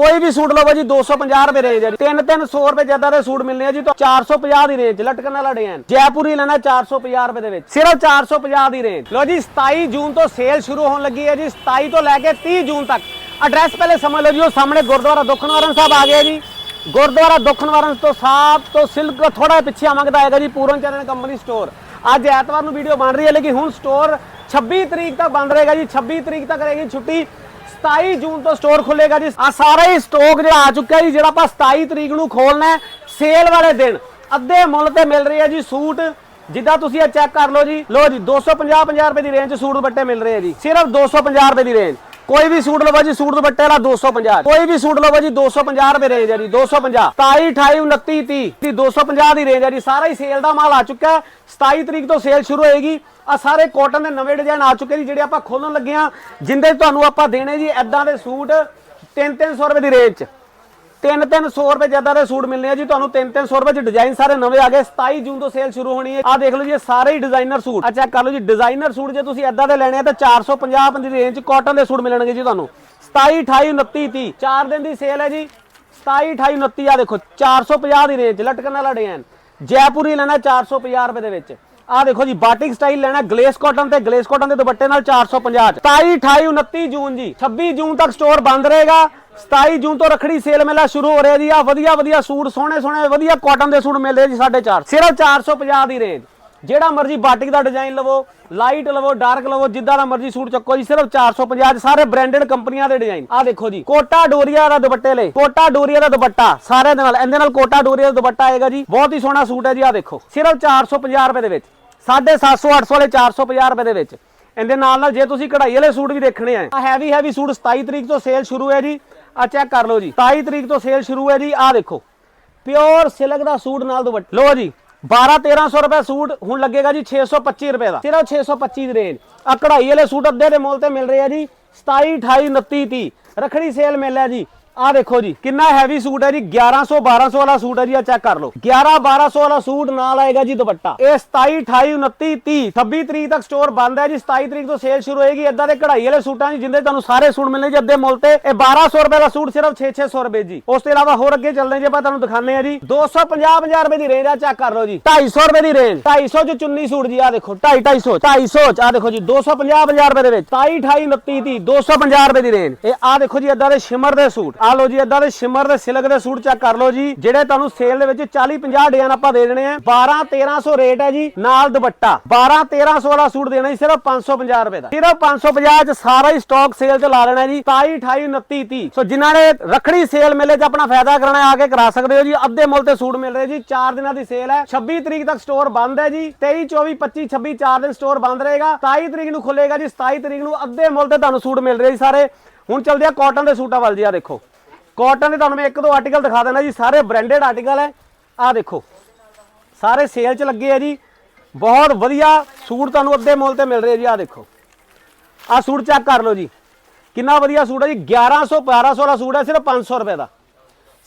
ਕੋਈ ਵੀ ਸੂਟ ਲਵੋ ਜੀ 250 ਰੁਪਏ ਰੇਂਜ ਹੈ 3-300 ਰੁਪਏ ਜ਼ਿਆਦਾ ਦੇ ਸੂਟ ਮਿਲਨੇ ਆ ਜੀ, ਤਾਂ 450 ਦੀ ਰੇਂਜ ਲਟਕਣ ਵਾਲਾ ਡਿਜ਼ਾਈਨ ਜੈਪੁਰੀ ਲੈਣਾ 450 ਰੁਪਏ ਦੇ ਵਿੱਚ। ਸਿਰਫ 450 ਦੀ ਰੇਂਜ ਲੋ ਜੀ 27 ਜੂਨ ਤੋਂ ਸੇਲ ਸ਼ੁਰੂ ਹੋਣ ਲੱਗੀ ਹੈ ਜੀ 27 ਤੋਂ ਲੈ ਕੇ 30 ਜੂਨ ਤੱਕ। ਐਡਰੈਸ ਪਹਿਲੇ ਸਮਝ ਲਓ ਜੀ, ਉਹ ਸਾਹਮਣੇ ਗੁਰਦੁਆਰਾ ਦੁਖਨਵਾਰਨ ਸਾਹਿਬ ਆ ਗਿਆ ਜੀ। ਗੁਰਦੁਆਰਾ ਦੁਖਨਵਾਰਨ ਤੋਂ ਸਾਹਿਬ ਤੋਂ ਸਿਲਕ ਥੋੜਾ ਪਿੱਛੇ ਆਵਾਂਗੇ, ਤਾਂ ਆਏਗਾ ਜੀ, ਪੂਰਨ ਚਰਨ ਕੰਪਨੀ ਸਟੋਰ ਅੱਜ ਐਤਵਾਰ ਨੂੰ ਵੀਡੀਓ ਬਣ ਰਹੀ ਹੈ, ਲੇਕਿਨ ਹੁਣ ਸਟੋਰ 26 ਤਰੀਕ ਤੱਕ ਬੰਦ ਰਹੇਗਾ ਜੀ 26 ਤਰੀਕ ਤੱਕ ਰਹੇਗੀ ਛੁੱਟੀ। 27 ਜੂਨ ਤੋਂ ਸਟੋਰ ਖੁੱਲੇਗਾ ਜੀ। ਆ ਸਾਰਾ ਹੀ ਸਟਾਕ ਜਿਹੜਾ ਆ ਚੁੱਕਿਆ ਜੀ, ਜਿਹੜਾ ਆਪਾਂ 27 ਤਰੀਕ ਨੂੰ ਖੋਲਣਾ ਸੇਲ ਵਾਲੇ ਦਿਨ। ਅੱਧੇ ਮੁੱਲ ਤੇ ਮਿਲ ਰਹੀ ਹੈ ਜੀ ਸੂਟ। ਜਿੱਦਾਂ ਤੁਸੀਂ ਇਹ ਚੈੱਕ ਕਰ ਲਓ ਜੀ। ਲੋ ਜੀ 250 50 ਰੁਪਏ ਦੀ ਰੇਂਜ ਸੂਟ ਦੁਪੱਟੇ ਮਿਲ ਰਹੇ ਆ ਜੀ। ਸਿਰਫ 250 ਰੁਪਏ ਦੀ ਰੇਂਜ ਕੋਈ ਵੀ ਸੂਟ ਲਵੋ ਜੀ ਸੂਟ ਦੁਪੱਟੇ ਦਾ 250 ਕੋਈ ਵੀ ਸੂਟ ਲਵੋ ਜੀ 250 ਰੁਪਏ ਰੇਂਜ ਹੈ ਜੀ 250 27 28 29 30 ਦੀ 250 ਦੀ ਰੇਂਜ ਹੈ ਜੀ, ਸਾਰਾ ਹੀ ਸੇਲ ਦਾ ਮਾਲ ਆ ਚੁੱਕਾ ਹੈ। 27 ਤਰੀਕ ਤੋਂ ਸੇਲ ਸ਼ੁਰੂ ਹੋਏਗੀ। ਆ ਸਾਰੇ ਕਾਟਨ ਦੇ ਨਵੇਂ ਡਿਜ਼ਾਈਨ ਆ ਚੁੱਕੇ ਜੀ, ਜਿਹੜੇ ਆਪਾਂ ਖੋਲਣ ਲੱਗੇ ਆ ਜਿੰਦੇ ਤੁਹਾਨੂੰ ਆਪਾਂ ਦੇਣੇ ਜੀ ਐਦਾਂ ਦੇ ਸੂਟ 3-300 ਰੁਪਏ ਦੀ ਰੇਂਜ 'ਚ। 3-300 ਰੁਪਏ ਜ਼ਿਆਦਾ ਦੇ ਸੂਟ ਮਿਲਨੇ ਆ ਜੀ। ਤੁਹਾਨੂੰ 3-300 ਰੁਪਏ ਚ ਡਿਜ਼ਾਈਨ ਸਾਰੇ ਨਵੇਂ ਆ ਗਏ। 27 ਜੂਨ ਤੋਂ ਸੇਲ ਸ਼ੁਰੂ ਹੋਣੀ ਹੈ। ਆ ਦੇਖ ਲਓ ਜੀ ਸਾਰੇ ਹੀ ਡਿਜ਼ਾਈਨਰ ਸੂਟ। ਆ ਚੈੱਕ ਕਰ ਲਓ ਜੀ ਡਿਜ਼ਾਈਨਰ ਸੂਟ ਜੇ ਤੁਸੀਂ ਐਦਾਂ ਦੇ ਲੈਣੇ ਆ ਤਾਂ 450 ਦੀ ਰੇਂਜ ਚ ਕਾਟਨ ਦੇ ਸੂਟ ਮਿਲਣਗੇ ਜੀ ਤੁਹਾਨੂੰ। 27 28 29 30 4 ਦਿਨ ਦੀ ਸੇਲ ਹੈ ਜੀ। 27 28 29 ਆ ਦੇਖੋ 450 ਦੀ ਰੇਂਜ ਲਟਕਣ ਵਾਲਾ ਡਿਜ਼ਾਈਨ ਜੈਪੁਰੀ ਲੈਣਾ 450 ਰੁਪਏ ਦੇ ਵਿੱਚ। ਆ ਦੇਖੋ ਜੀ ਬਾਟਿਕ ਸਟਾਈਲ ਲੈਣਾ ਗਲੇਸ ਕਾਟਨ ਤੇ ਗਲੇਸ ਕਾਟਨ ਦੇ ਦੁਪੱਟੇ ਨਾਲ 450 ਚ। 27 28 29 ਜੂਨ ਜੀ। 26 ਜੂਨ ਤੱਕ ਸਟੋਰ ਬੰਦ ਰਹੇਗਾ। 27 ਜੂਨ ਤੋਂ ਰਖੜੀ ਸੇਲ ਮੇਲਾ ਸ਼ੁਰੂ ਹੋ ਰਿਹਾ ਜੀ। ਆ ਵਧੀਆ ਵਧੀਆ ਸੂਟ, ਸੋਹਣੇ ਸੋਹਣੇ, ਵਧੀਆ ਕਾਟਨ ਦੇ ਸੂਟ ਮਿਲ ਜੀ 450 ਸਿਰਫ 450 ਦੀ ਰੇਂਜ ਜਿਹੜਾ ਮਰਜ਼ੀ ਬਾਟਿਕ ਦਾ ਡਿਜ਼ਾਈਨ ਲਵੋ ਲਾਈਟ ਲਵੋ ਡਾਰਕ ਲਵੋ, ਜਿੱਦਾਂ ਦਾ ਮਰਜ਼ੀ ਸੂਟ ਚੱਕੋ ਜੀ, ਸਿਰਫ 450 ਸਾਰੇ ਬ੍ਰਾਂਡਡ ਕੰਪਨੀਆਂ ਦੇ ਡਿਜ਼ਾਈਨ ਆ ਦੇਖੋ ਜੀ, ਕੋਟਾ ਡੋਰੀਆ ਦਾ ਦੁਪੱਟੇ ਲਈ। ਕੋਟਾ ਡੋਰੀਆ ਦਾ ਦੁਪੱਟਾ ਸਾਰੇ ਦੇ ਨਾਲ। ਇਹਦੇ ਨਾਲ ਕੋਟਾ ਡੋਰੀਆ ਦਾ ਦੁਪੱਟਾ ਆਏਗਾ ਜੀ। ਬਹੁਤ ਹੀ ਸੋਹਣਾ ਸੂਟ ਹੈ ਜੀ ਆ ਦੇਖੋ। ਸਿਰਫ 450 ਰੁਪਏ ਦੇ ਵਿੱਚ। 750 800 ਵਾਲੇ 450 ਰੁਪਏ ਦੇ ਵਿੱਚ। ਇਹਦੇ ਨਾਲ ਨਾਲ ਜੇ ਤੁਸੀਂ ਕਢਾਈ ਵਾਲੇ ਸੂਟ ਵੀ ਦੇਖਣੇ ਆ। ਹੈਵੀ ਹੈਵੀ ਸੂਟ 27 ਤਰੀਕ ਤੋਂ ਸੇਲ ਸ਼ੁਰੂ ਹੈ ਜੀ। ਆ ਚੈੱਕ ਕਰ ਲਓ ਜੀ। 27 ਤਰੀਕ ਤੋਂ ਸੇਲ ਸ਼ੁਰੂ ਹੈ ਜੀ। ਆ ਦੇਖੋ। ਪਿਓਰ ਸਿਲਕ ਦਾ ਸੂਟ ਨਾਲ ਦੁਪੱਟਾ। ਲਓ ਜੀ 12 1300 ਰੁਪਏ ਸੂਟ ਹੁਣ ਲੱਗੇਗਾ ਜੀ 625 ਰੁਪਏ ਦਾ। ਸਿਰਫ 625 ਦੀ ਰੇਂਜ ਆ ਕਢਾਈ ਵਾਲੇ ਸੂਟ ਅੱਧੇ ਦੇ ਮੁੱਲ ਤੇ ਮਿਲ ਰਹੇ ਆ ਜੀ। 27 28 29 30 ਰਖੜੀ ਸੇਲ ਮਿਲ ਰਿਹਾ ਜੀ। ਆ ਦੇਖੋ ਜੀ, ਕਿੰਨਾ ਹੈਵੀ ਸੂਟ ਹੈ ਜੀ? 1100 1200 ਵਾਲਾ ਸੂਟ ਹੈ ਜੀ ਆ ਚੈੱਕ ਕਰ ਲਓ। 11 1200 ਵਾਲਾ ਸੂਟ ਨਾਲ ਆਏਗਾ ਜੀ ਦੁਪੱਟਾ। ਇਹ 27 28 29 30 26 ਤਰੀਕ ਤੱਕ ਸਟੋਰ ਬੰਦ ਹੈ ਜੀ। 27 ਤਰੀਕ ਤੋਂ ਸੇਲ ਸ਼ੁਰੂ ਹੋਏਗੀ। ਇਦਾਂ ਦੇ ਕਢਾਈ ਵਾਲੇ ਸੂਟਾਂ ਦੀ ਜਿੰਦੇ ਤੁਹਾਨੂੰ ਸਾਰੇ ਸੂਟ ਮਿਲਣੇ ਜੀ ਅੱਧੇ ਮੁੱਲ ਤੇ। ਇਹ 1200 ਰੁਪਏ ਦਾ ਸੂਟ ਸਿਰਫ 6 600 ਰੁਪਏ ਜੀ। ਉਸ ਤੋਂ ਇਲਾਵਾ ਹੋਰ ਅੱਗੇ ਚੱਲਦੇ ਜੀ, ਆਪਾਂ ਤੁਹਾਨੂੰ ਦਿਖਾਣੇ ਆ ਜੀ। 250 50 ਰੁਪਏ ਦੀ ਰੇਂਜ ਆ ਚੈੱਕ ਕਰ ਲਓ ਜੀ। 250 ਰੁਪਏ ਦੀ ਰੇਂਜ 250 ਚ ਚੁੰਨੀ ਸੂਟ ਜੀ ਆ ਦੇਖੋ 250 250 250 ਚ। ਆ ਦੇਖੋ ਜੀ 250 50 ਰੁਪਏ ਦੇ ਵਿੱਚ। 27 28 29 30 250 ਰੁਪਏ ਦੀ ਰੇਂਜ ਇਹ ਆ ਦੇਖੋ ਜੀ ਇਦਾਂ ਦੇ ਸ਼ਿਮਰ ਦੇ ਸੂਟ। ਆ ਲਓ ਜੀ ਇਦਾਂ ਦੇ ਸ਼ਿਮਰ ਦੇ ਸਿਲਕ ਦੇ ਸੂਟ ਚੈੱਕ ਕਰ ਲਓ ਜੀ, ਜਿਹੜੇ ਤੁਹਾਨੂੰ ਸੇਲ ਦੇ ਵਿੱਚ 40 50 ਡਿਜ਼ਾਈਨ ਆਪਾਂ ਦੇ ਦੇਣੇ ਆ। 12 1300 ਰੇਟ ਹੈ ਜੀ, ਨਾਲ ਦੁਪੱਟਾ। 12 1300 ਵਾਲਾ ਸੂਟ ਦੇਣਾ ਜੀ, ਸਿਰਫ 550 ਰੁਪਏ ਦਾ। ਸਿਰਫ 550 ਚ ਸਾਰਾ ਹੀ ਸਟਾਕ ਸੇਲ ਤੇ ਲਾ ਲੈਣਾ ਜੀ 27 28 29 30 ਸੋ ਜਿਨ੍ਹਾਂ ਨੇ ਰਖੜੀ ਸੇਲ ਮੇਲੇ 'ਚ ਆਪਣਾ ਫਾਇਦਾ ਕਰਨਾ ਆ ਕੇ ਕਰਾ ਸਕਦੇ ਹੋ ਜੀ, ਅੱਧੇ ਮੁੱਲ ਤੇ ਸੂਟ ਮਿਲ ਰਹੇ ਜੀ 4 ਦਿਨਾਂ ਦੀ ਸੇਲ ਹੈ। 26 ਤਰੀਕ ਤੱਕ ਸਟੋਰ ਬੰਦ ਹੈ ਜੀ 23 24 25 26 4 ਦਿਨ ਸਟੋਰ ਬੰਦ ਰਹੇਗਾ। 27 ਤਰੀਕ ਨੂੰ ਖੁੱਲੇਗਾ ਜੀ 27 ਤਰੀਕ ਨੂੰ ਅੱਧੇ ਮੁੱਲ ਤੇ ਤੁਹਾਨੂੰ ਸੂਟ ਮਿਲ ਰਹੇ ਜੀ ਸਾਰੇ। ਹੁਣ ਚੱਲਦੇ ਆ ਕਾਟਨ ਦੇ ਸੂਟਾਂ ਵੱਲ ਜੀ ਆ ਦੇਖੋ। ਕਾਟਨ ਦੇ ਤੁਹਾਨੂੰ ਮੈਂ ਇੱਕ ਦੋ ਆਰਟੀਕਲ ਦਿਖਾ ਦੇਣਾ ਜੀ, ਸਾਰੇ ਬ੍ਰਾਂਡਡ ਆਰਟੀਕਲ ਹੈ। ਆਹ ਦੇਖੋ, ਸਾਰੇ ਸੇਲ 'ਚ ਲੱਗੇ ਆ ਜੀ। ਬਹੁਤ ਵਧੀਆ ਸੂਟ ਤੁਹਾਨੂੰ ਅੱਧੇ ਮੁੱਲ ਤੇ ਮਿਲ ਰਹੇ ਜੀ, ਆਹ ਦੇਖੋ। ਆਹ ਸੂਟ ਚੈੱਕ ਕਰ ਲਓ ਜੀ। ਕਿੰਨਾ ਵਧੀਆ ਸੂਟ ਹੈ ਜੀ 1100 1200 ਦਾ ਸੂਟ ਹੈ, ਸਿਰਫ 500 ਰੁਪਏ ਦਾ।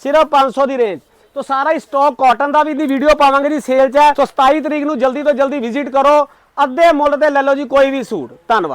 ਸਿਰਫ 500 ਦੀ ਰੇਂਜ ਤੋਂ ਸਾਰਾ ਹੀ ਸਟਾਕ ਕਾਟਨ ਦਾ ਵੀ ਦੀ ਵੀਡੀਓ ਪਾਵਾਂਗੇ ਜੀ ਸੇਲ 'ਚ। ਹੈ ਤੋਂ 27 ਤਰੀਕ ਨੂੰ ਜਲਦੀ ਤੋਂ ਜਲਦੀ ਵਿਜ਼ਿਟ ਕਰੋ। ਅੱਧੇ ਮੁੱਲ ਤੇ ਲੈ ਲਓ ਜੀ ਕੋਈ ਵੀ ਸੂਟ। ਧੰਨਵਾਦ।